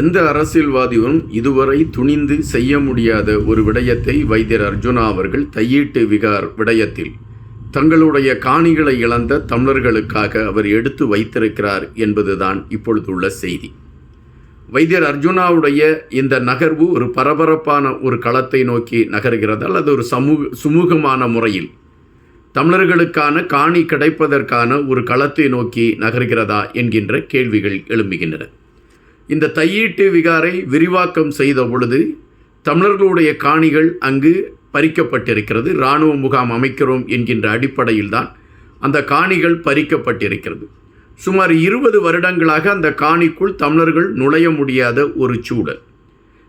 எந்த அரசியல்வாதியும் இதுவரை துணிந்து செய்ய முடியாத ஒரு விடயத்தை வைத்தியர் அர்ஜுனா அவர்கள் தையீட்டு விகார் விடயத்தில் தங்களுடைய காணிகளை இழந்த தமிழர்களுக்காக அவர் எடுத்து வைத்திருக்கிறார் என்பதுதான் இப்பொழுதுள்ள செய்தி. வைத்தியர் அர்ஜுனாவுடைய இந்த நகர்வு ஒரு பரபரப்பான ஒரு களத்தை நோக்கி நகர்கிறது. அல்லது ஒரு சமூக சுமூகமான முறையில் தமிழர்களுக்கான காணி கிடைப்பதற்கான ஒரு களத்தை நோக்கி நகர்கிறதா என்கின்ற கேள்விகள் எழும்புகின்றன. இந்த தையீட்டு விகாரை விரிவாக்கம் செய்த பொழுது தமிழர்களுடைய காணிகள் அங்கு பறிக்கப்பட்டிருக்கிறது. இராணுவ முகாம் அமைக்கிறோம் என்கின்ற அடிப்படையில்தான் அந்த காணிகள் பறிக்கப்பட்டிருக்கிறது. சுமார் இருபது வருடங்களாக அந்த காணிக்குள் தமிழர்கள் நுழைய முடியாத ஒரு சூழல்.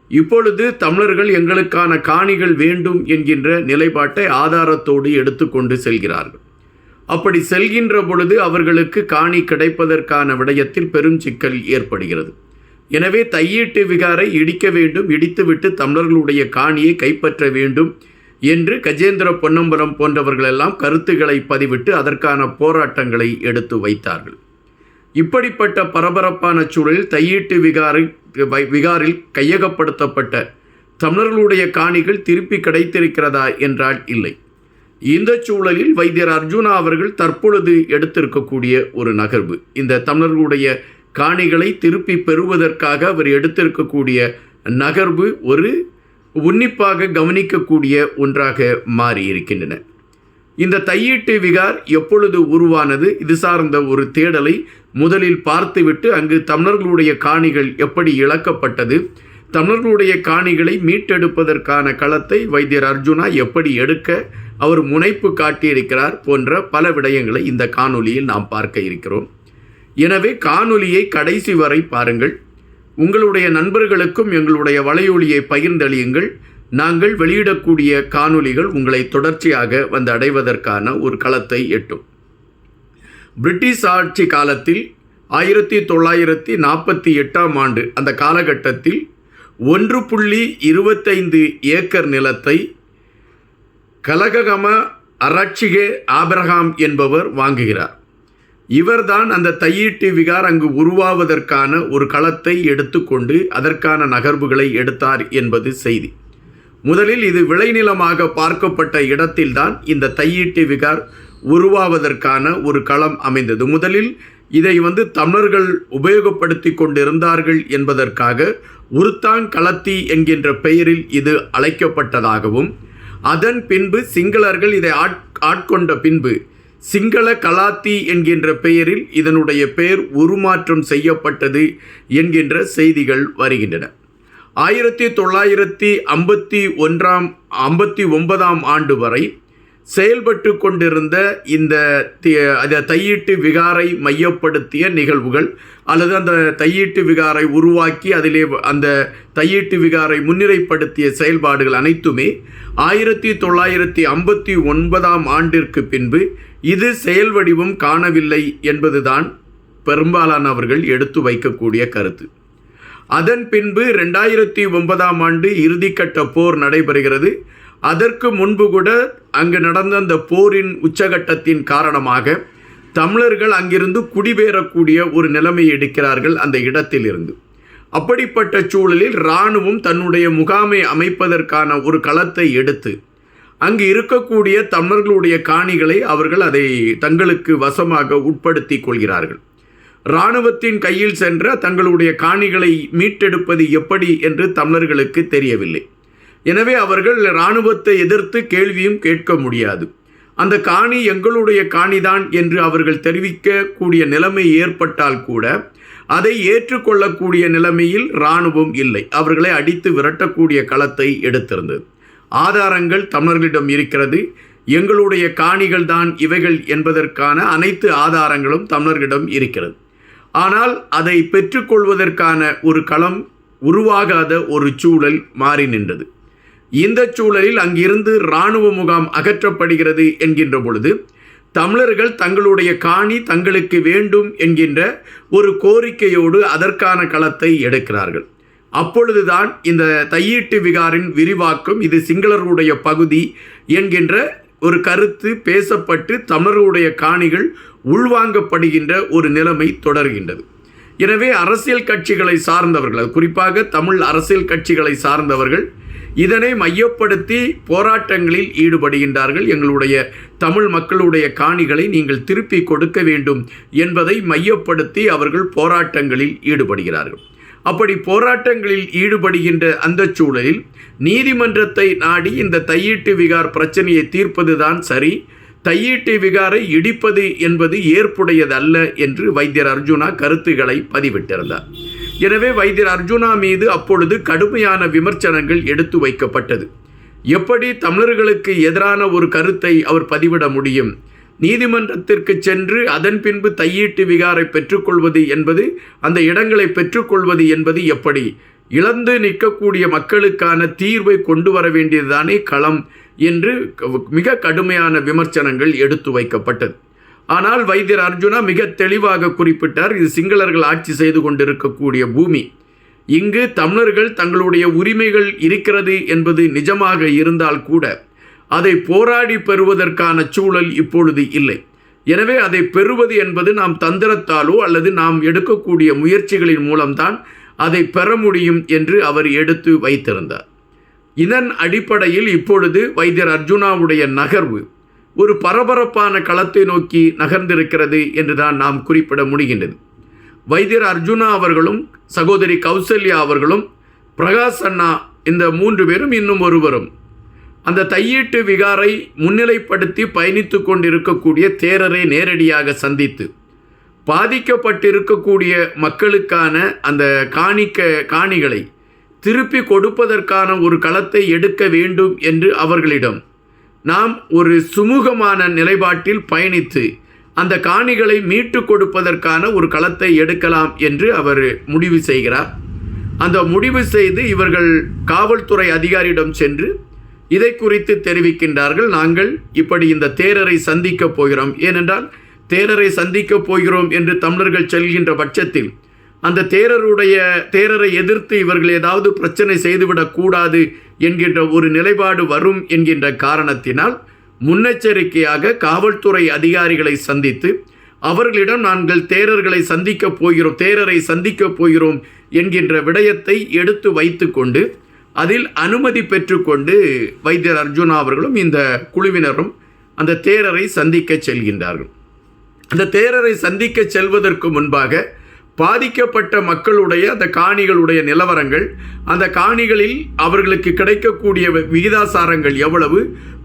இப்பொழுது தமிழர்கள் எங்களுக்கான காணிகள் வேண்டும் என்கின்ற நிலைப்பாட்டை ஆதாரத்தோடு எடுத்துக்கொண்டு செல்கிறார்கள். அப்படி செல்கின்ற பொழுது அவர்களுக்கு காணி கிடைப்பதற்கான விடயத்தில் பெரும் சிக்கல் ஏற்படுகிறது. எனவே தையீட்டு விகாரை இடிக்க வேண்டும் இடித்துவிட்டு தமிழர்களுடைய காணியை கைப்பற்ற வேண்டும் என்று கஜேந்திர பொன்னம்பலம் போன்றவர்களெல்லாம் கருத்துக்களை பதிவிட்டு அதற்கான போராட்டங்களை எடுத்து வைத்தார்கள். இப்படிப்பட்ட பரபரப்பான சூழலில் தையீட்டு விகாரை விகாரில் கையகப்படுத்தப்பட்ட தமிழர்களுடைய காணிகள் திருப்பி கிடைத்திருக்கிறதா என்றால் இல்லை. இந்த சூழலில் வைத்தியர் அர்ஜுனா அவர்கள் தற்பொழுது எடுத்திருக்கக்கூடிய ஒரு நகர்வு. இந்த தமிழர்களுடைய காணிகளை திருப்பி பெறுவதற்காக அவர் எடுத்திருக்கக்கூடிய நகர்வு ஒரு உன்னிப்பாக கவனிக்கக்கூடிய ஒன்றாக மாறியிருக்கின்றன. இந்த தையீட்டு விகார் எப்பொழுது உருவானது? இது சார்ந்த ஒரு தேடலை முதலில் பார்த்துவிட்டு அங்கு தமிழர்களுடைய காணிகள் எப்படி இழக்கப்பட்டது? தமிழர்களுடைய காணிகளை மீட்டெடுப்பதற்கான களத்தை வைத்தியர் அர்ஜுனா எப்படி எடுக்க அவர் முனைப்பு காட்டியிருக்கிறார் போன்ற பல விடயங்களை இந்த காணொலியில் நாம் பார்க்க இருக்கிறோம். எனவே காணொலியை கடைசி வரை பாருங்கள். உங்களுடைய நண்பர்களுக்கும் எங்களுடைய வலையொலியை பகிர்ந்தளியுங்கள். நாங்கள் வெளியிடக்கூடிய காணொலிகள் உங்களை தொடர்ச்சியாக வந்து அடைவதற்கான ஒரு களத்தை எட்டும். பிரிட்டிஷ் ஆட்சி காலத்தில் ஆயிரத்தி தொள்ளாயிரத்தி நாற்பத்தி எட்டாம் ஆண்டு அந்த காலகட்டத்தில் ஒன்று புள்ளி இருபத்தைந்து ஏக்கர் நிலத்தை கலககம அரட்சிகே ஆபிரகாம் என்பவர் வாங்குகிறார். இவர்தான் அந்த தையீட்டு விகார் அங்கு உருவாவதற்கான ஒரு களத்தை எடுத்துக்கொண்டு அதற்கான நகர்வுகளை எடுத்தார் என்பது செய்தி. முதலில் இது விளைநிலமாக பார்க்கப்பட்ட இடத்தில்தான் இந்த தையீட்டு விகார் உருவாவதற்கான ஒரு களம் அமைந்தது. முதலில் இதை வந்து தமிழர்கள் உபயோகப்படுத்தி கொண்டிருந்தார்கள் என்பதற்காக உருத்தான் களத்தி என்கின்ற பெயரில் இது அழைக்கப்பட்டதாகவும் அதன் பின்பு சிங்களர்கள் இதை ஆட் ஆட்கொண்ட பின்பு சிங்கள கலாத்தி என்கின்ற பெயரில் இதனுடைய பெயர் உருமாற்றம் செய்யப்பட்டது என்கின்ற செய்திகள் வருகின்றன. ஆயிரத்தி தொள்ளாயிரத்தி ஐம்பத்தி ஒன்றாம் ஐம்பத்தி ஒன்பதாம் ஆண்டு வரை செயல்பட்டு கொண்டிருந்த இந்த தையீட்டு விகாரை மையப்படுத்திய நிகழ்வுகள் அல்லது அந்த தையீட்டு விகாரை உருவாக்கி அதிலே அந்த தையீட்டு விகாரை முன்னிலைப்படுத்திய செயல்பாடுகள் அனைத்துமே ஆயிரத்தி தொள்ளாயிரத்தி ஐம்பத்தி ஒன்பதாம் ஆண்டிற்கு பின்பு இது செயல் வடிவம் காணவில்லை என்பதுதான் பெரும்பாலானவர்கள் எடுத்து வைக்கக்கூடிய கருத்து. அதன் பின்பு ரெண்டாயிரத்தி ஒன்பதாம் ஆண்டு இறுதிக்கட்ட போர் நடைபெறுகிறது. அதற்கு முன்பு கூட அங்கு நடந்த அந்த போரின் உச்சகட்டத்தின் காரணமாக தமிழர்கள் அங்கிருந்து குடிபெயரக்கூடிய ஒரு நிலைமை எடுக்கிறார்கள் அந்த இடத்திலிருந்து. அப்படிப்பட்ட சூழலில் இராணுவம் தன்னுடைய முகாமை அமைப்பதற்கான ஒரு களத்தை எடுத்து அங்கு இருக்கக்கூடிய தமிழர்களுடைய காணிகளை அவர்கள் அதை தங்களுக்கு வசமாக உட்படுத்தி கொள்கிறார்கள். இராணுவத்தின் கையில் சென்ற தங்களுடைய காணிகளை மீட்டெடுப்பது எப்படி என்று தமிழர்களுக்கு தெரியவில்லை. எனவே அவர்கள் இராணுவத்தை எதிர்த்து கேள்வியும் கேட்க முடியாது. அந்த காணி எங்களுடைய காணிதான் என்று அவர்கள் தெரிவிக்கக்கூடிய நிலைமை ஏற்பட்டால் கூட அதை ஏற்றுக்கொள்ளக்கூடிய நிலைமையில் இராணுவம் இல்லை. அவர்களை அடித்து விரட்டக்கூடிய களத்தை எடுத்திருந்தது. ஆதாரங்கள் தமிழர்களிடம் இருக்கிறது. எங்களுடைய காணிகள் தான் இவைகள் என்பதற்கான அனைத்து ஆதாரங்களும் தமிழர்களிடம் இருக்கிறது. ஆனால் அதை பெற்றுக்கொள்வதற்கான ஒரு களம் உருவாகாத ஒரு சூழல் மாறி நின்றது. இந்த சூழலில் அங்கிருந்து இராணுவ முகாம் அகற்றப்படுகிறது என்கின்ற பொழுது தமிழர்கள் தங்களுடைய காணி தங்களுக்கு வேண்டும் என்கின்ற ஒரு கோரிக்கையோடு அதற்கான களத்தை எடுக்கிறார்கள். அப்பொழுதுதான் இந்த தையீட்டு விகாரின் விரிவாக்கம் இது சிங்களருடைய பகுதி என்கின்ற ஒரு கருத்து பேசப்பட்டு தமிழர்களுடைய காணிகள் உள்வாங்கப்படுகின்ற ஒரு நிலைமை தொடர்கின்றது. எனவே அரசியல் கட்சிகளை சார்ந்தவர்கள் அது குறிப்பாக தமிழ் அரசியல் கட்சிகளை சார்ந்தவர்கள் இதனை மையப்படுத்தி போராட்டங்களில் ஈடுபடுகின்றார்கள். எங்களுடைய தமிழ் மக்களுடைய காணிகளை நீங்கள் திருப்பி கொடுக்க வேண்டும் என்பதை மையப்படுத்தி அவர்கள் போராட்டங்களில் ஈடுபடுகிறார்கள். அப்படி போராட்டங்களில் ஈடுபடுகின்ற அந்த சூழலில் நீதிமன்றத்தை நாடி இந்த தையீட்டு விகார் பிரச்சனையை தீர்ப்பதுதான் சரி. தையீட்டு விகாரை இடிப்பது என்பது ஏற்புடையதல்ல என்று வைத்தியர் அர்ஜுனா கருத்துக்களை பதிவிட்டிருந்தார். எனவே வைத்தியர் அர்ஜுனா மீது அப்பொழுது கடுமையான விமர்சனங்கள் எடுத்து வைக்கப்பட்டது. எப்படி தமிழர்களுக்கு எதிரான ஒரு கருத்தை அவர் பதிவிட முடியும்? நீதிமன்றத்திற்கு சென்று அதன் பின்பு தையீட்டு விகாரை பெற்றுக்கொள்வது என்பது அந்த இடங்களை பெற்றுக்கொள்வது என்பது எப்படி? இழந்து நிற்கக்கூடிய மக்களுக்கான தீர்வை கொண்டு வர வேண்டியதுதானே களம் என்று மிக கடுமையான விமர்சனங்கள் எடுத்து வைக்கப்பட்டது. ஆனால் வைத்தியர் அர்ஜுனா மிக தெளிவாக குறிப்பிட்டார் இது சிங்களர்கள் ஆட்சி செய்து கொண்டிருக்கக்கூடிய பூமி. இங்கு தமிழர்கள் தங்களுடைய உரிமைகள் இருக்கிறது என்பது நிஜமாக இருந்தால் கூட அதை போராடி பெறுவதற்கான சூழல் இப்பொழுது இல்லை. எனவே அதை பெறுவது என்பது நாம் தந்திரத்தாலோ அல்லது நாம் எடுக்கக்கூடிய முயற்சிகளின் மூலம்தான் அதை பெற முடியும் என்று அவர் எடுத்து வைத்திருந்தார். இதன் அடிப்படையில் இப்பொழுது வைத்தியர் அர்ஜுனாவுடைய நகர்வு ஒரு பரபரப்பான களத்தை நோக்கி நகர்ந்திருக்கிறது என்றுதான் நாம் குறிப்பிட முடிகின்றது. வைத்தியர் அர்ஜுனா அவர்களும் சகோதரி கௌசல்யா அவர்களும் பிரகாஷ் அண்ணா இந்த மூன்று பேரும் இன்னும் ஒருவரும். அந்த தையீட்டு விகாரை முன்னிலைப்படுத்தி பயணித்து கொண்டிருக்கக்கூடிய தேரரை நேரடியாக சந்தித்து பாதிக்கப்பட்டிருக்கக்கூடிய மக்களுக்கான அந்த காணிக்க காணிகளை திருப்பி கொடுப்பதற்கான ஒரு களத்தை எடுக்க வேண்டும் என்று அவர்களிடம் நாம் ஒரு சுமூகமான நிலைப்பாட்டில் பயணித்து அந்த காணிகளை மீட்டு கொடுப்பதற்கான ஒரு களத்தை எடுக்கலாம் என்று அவர் முடிவு செய்கிறார். அந்த முடிவு செய்து இவர்கள் காவல்துறை அதிகாரியிடம் சென்று இதை குறித்து தெரிவிக்கின்றார்கள். நாங்கள் இப்படி இந்த தேரரை சந்திக்கப் போகிறோம். ஏனென்றால் தேரரை சந்திக்கப் போகிறோம் என்று தமிழர்கள் செல்கின்ற பட்சத்தில் அந்த தேரருடைய தேரரை எதிர்த்து இவர்கள் ஏதாவது பிரச்சனை செய்துவிடக்கூடாது என்கின்ற ஒரு நிலைப்பாடு வரும் என்கின்ற காரணத்தினால் முன்னெச்சரிக்கையாக காவல்துறை அதிகாரிகளை சந்தித்து அவர்களிடம் நாங்கள் தேரர்களை சந்திக்கப் போகிறோம் தேரரை சந்திக்கப் போகிறோம் என்கின்ற விடயத்தை எடுத்து வைத்துக்கொண்டு அதில் அனுமதி பெற்றுக்கொண்டு வைத்தியர் அர்ஜுனா அவர்களும் இந்த குழுவினரும் அந்த தேரரை சந்திக்க செல்கின்றார்கள். அந்த தேரரை சந்திக்க செல்வதற்கு முன்பாக பாதிக்கப்பட்ட மக்களுடைய அந்த காணிகளுடைய நிலவரங்கள் அந்த காணிகளில் அவர்களுக்கு கிடைக்கக்கூடிய விகிதாசாரங்கள் எவ்வளவு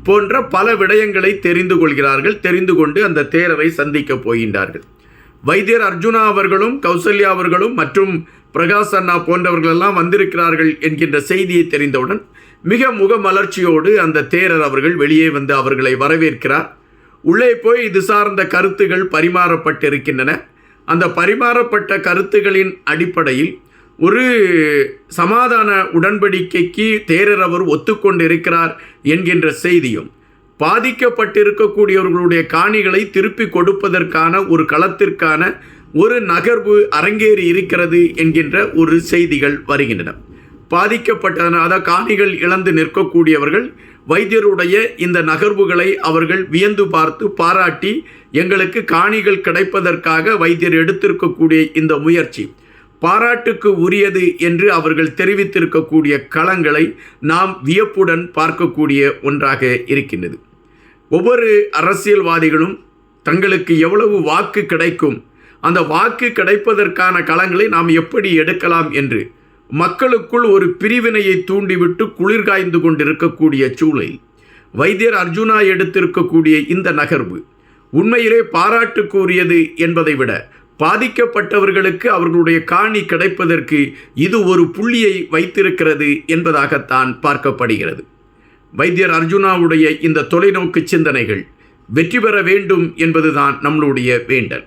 போன்ற பல விடயங்களை தெரிந்து கொள்கிறார்கள் தெரிந்து கொண்டு அந்த தேரரை சந்திக்க போகின்றார்கள். வைத்தியர் அர்ஜுனா அவர்களும் கௌசல்யா அவர்களும் மற்றும் பிரகாஷ் அண்ணா போன்றவர்களெல்லாம் வந்திருக்கிறார்கள் என்கின்ற செய்தியை தெரிந்தவுடன் மிக முகமலர்ச்சியோடு அந்த தேரர் அவர்கள் வெளியே வந்து அவர்களை வரவேற்கிறார். உள்ளே போய் இது சார்ந்த கருத்துகள் பரிமாறப்பட்டிருக்கின்றன. அந்த பரிமாறப்பட்ட கருத்துகளின் அடிப்படையில் ஒரு சமாதான உடன்படிக்கைக்கு தேரர் அவர் ஒத்துக்கொண்டிருக்கிறார் என்கின்ற செய்தியும் பாதிக்கப்பட்டிருக்கக்கூடியவர்களுடைய காணிகளை திருப்பி கொடுப்பதற்கான ஒரு களத்திற்கான ஒரு நகர்வு அரங்கேறி இருக்கிறது என்கின்ற ஒரு செய்திகள் வருகின்றன. பாதிக்கப்பட்ட அதாவது காணிகள் இழந்து நிற்கக்கூடியவர்கள் வைத்தியருடைய இந்த நகர்வுகளை அவர்கள் வியந்து பார்த்து பாராட்டி எங்களுக்கு காணிகள் கிடைப்பதற்காக வைத்தியர் எடுத்திருக்கக்கூடிய இந்த முயற்சி. பாராட்டுக்கு உரியது என்று அவர்கள் தெரிவித்திருக்கக்கூடிய களங்களை நாம் வியப்புடன் பார்க்கக்கூடிய ஒன்றாக இருக்கின்றது. ஒவ்வொரு அரசியல்வாதிகளும் தங்களுக்கு எவ்வளவு வாக்கு கிடைக்கும் அந்த வாக்கு கிடைப்பதற்கான களங்களை நாம் எப்படி எடுக்கலாம் என்று மக்களுக்குள் ஒரு பிரிவினையை தூண்டிவிட்டு குளிர்காய்ந்து கொண்டிருக்கக்கூடிய சூழல். வைத்தியர் அர்ஜுனா எடுத்திருக்கக்கூடிய இந்த நகர்வு உண்மையிலே பாராட்டுக்குரியது என்பதை விட பாதிக்கப்பட்டவர்களுக்கு அவர்களுடைய காணி கிடைப்பதற்கு இது ஒரு புள்ளியை வைத்திருக்கிறது என்பதாகத்தான் பார்க்கப்படுகிறது. வைத்தியர் அர்ஜுனாவுடைய இந்த தொலைநோக்கு சிந்தனைகள் வெற்றி பெற வேண்டும் என்பதுதான் நம்மளுடைய வேண்டல்.